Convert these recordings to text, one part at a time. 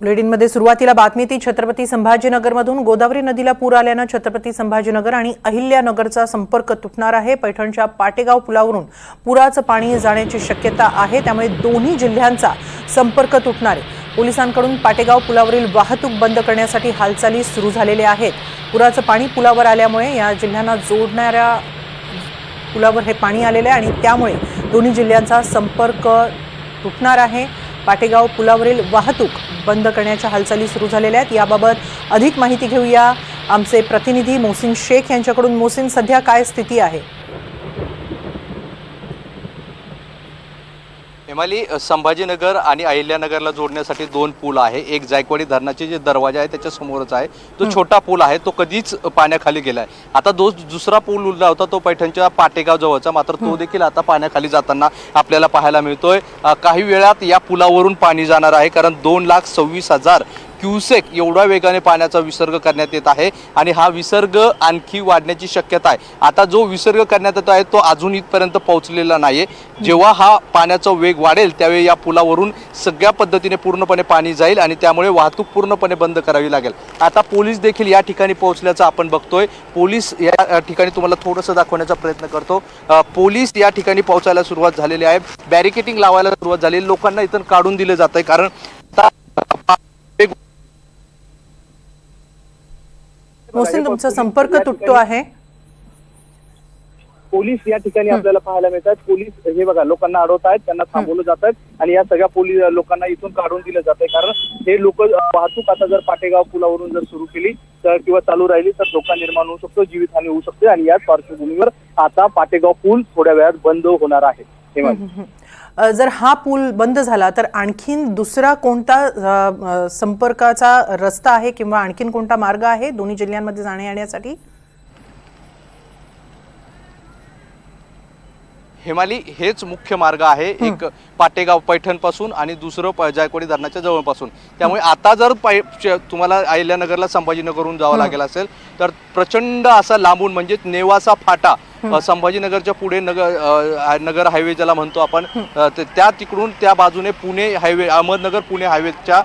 बुलेटिनमध्ये सुरुवातीला बातमी ती छत्रपती संभाजीनगरमधून गोदावरी नदीला पूर आल्यानं छत्रपती संभाजीनगर आणि अहिल्यानगरचा संपर्क तुटणार आहे. पैठणच्या पाटेगाव पुलावरून पुराचं पाणी जाण्याची शक्यता आहे. त्यामुळे दोन्ही जिल्ह्यांचा संपर्क तुटणार आहे. पोलिसांकडून पाटेगाव पुलावरील वाहतूक बंद करण्यासाठी हालचाली सुरू झालेल्या आहेत. पुराचं पाणी पुलावर आल्यामुळे या जिल्ह्यांना जोडणाऱ्या पुलावर हे पाणी आलेलं आहे आणि त्यामुळे दोन्ही जिल्ह्यांचा संपर्क तुटणार आहे. पाटेगाव पुलावरील वाहतूक बंद करण्याच्या हालचाली सुरू झालेल्या आहेत. याबाबत अधिक माहिती घेऊया. आमचे प्रतिनिधी मोहसिन शेख यांच्याकडून. मोहसिन सध्या काय स्थिती आहे? हेमाली संभाजीनगर आणि अहिल्यानगरला जोडण्यासाठी दोन पूल आहे. एक जायकवाडी धरणाचे जे दरवाजा आहे त्याच्या समोरच आहे. तो छोटा पूल आहे तो कधीच पाण्याखाली गेलाय. आता दो दुसरा पूल उरला होता तो पैठणच्या पाटेगाव जवळचा. मात्र तो देखील आता पाण्याखाली जाताना आपल्याला पाहायला मिळतोय. काही वेळात या पुलावरून पाणी जाणार आहे कारण दोन लाख सव्वीस हजार क्युसेक एवढ्या वेगाने पाण्याचा विसर्ग करण्यात येत आहे आणि हा विसर्ग आणखी वाढण्याची शक्यता आहे. आता जो विसर्ग करण्यात येतो आहे तो अजून इथपर्यंत पोहोचलेला नाहीये. जेव्हा हा पाण्याचा वेग वाढेल त्यावेळी या पुलावरून सगळ्या पद्धतीने पूर्णपणे पाणी जाईल आणि त्यामुळे वाहतूक पूर्णपणे बंद करावी लागेल. आता पोलीस देखील या ठिकाणी पोहोचल्याचं आपण बघतोय. पोलीस या ठिकाणी तुम्हाला थोडंसं दाखवण्याचा प्रयत्न करतो. पोलीस या ठिकाणी पोहोचायला सुरुवात झालेली आहे. बॅरिकेटिंग लावायला सुरुवात झाली. लोकांना इथून काढून दिलं जात आहे कारण आता वेग मोहसिन तुमचा संपर्क तुटतो आहे. पोलीस या ठिकाणी आपल्याला पाहायला मिळतात. पोलीस हे बघा लोकांना अडवत आहेत त्यांना थांबवलं जात आहेत आणि या सगळ्या पोलीस लोकांना इथून काढून दिलं जात आहे. कारण हे लोक वाहतूक आता जर पाटेगाव पुलावरून जर सुरू केली तर किंवा चालू राहिली तर धोका निर्माण होऊ शकतो जीवितहानी होऊ शकते आणि याच पार्श्वभूमीवर आता पाटेगाव पूल थोड्या वेळात बंद होणार आहे. हेमंत. जर हा पूल बंद झाला तर आणखीन दुसरा कोणता संपर्काचा रस्ता आहे किंवा आणखीन कोणता मार्ग आहे दोन्ही जिल्ह्यांमध्ये जाण्या येण्यासाठी? हेमाली हेच मुख्य मार्ग आहे. एक पाटेगाव पैठणपासून आणि दुसरं प- जायकवाडी धरणाच्या जवळपासून. त्यामुळे आता जर पाय तुम्हाला अहिल्यानगरला संभाजीनगरहून जावं लागेल असेल तर प्रचंड असा लांबून म्हणजे नेवासा फाटा संभाजीनगरच्या पुढे नगर नगर हायवे ज्याला म्हणतो आपण त्या तिकडून त्या बाजूने पुणे हायवे अहमदनगर पुणे हायवेच्या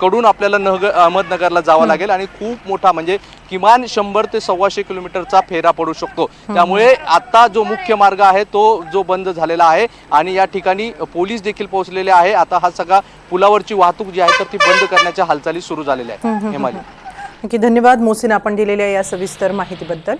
कडून आपल्याला नगर अहमदनगरला जावं लागेल आणि खूप मोठा म्हणजे किमान शंभर ते सव्वाशे किलोमीटरचा फेरा पडू शकतो. त्यामुळे आता जो मुख्य मार्ग आहे तो जो बंद झालेला आहे आणि या ठिकाणी पोलीस देखील पोहोचलेले आहे. आता हा सगळा पुलावरची वाहतूक जी आहे तर ती बंद करण्याच्या हालचाली सुरू झालेल्या आहेत. हेमाली नक्की धन्यवाद मोहसिन आपण दिलेल्या या सविस्तर माहितीबद्दल.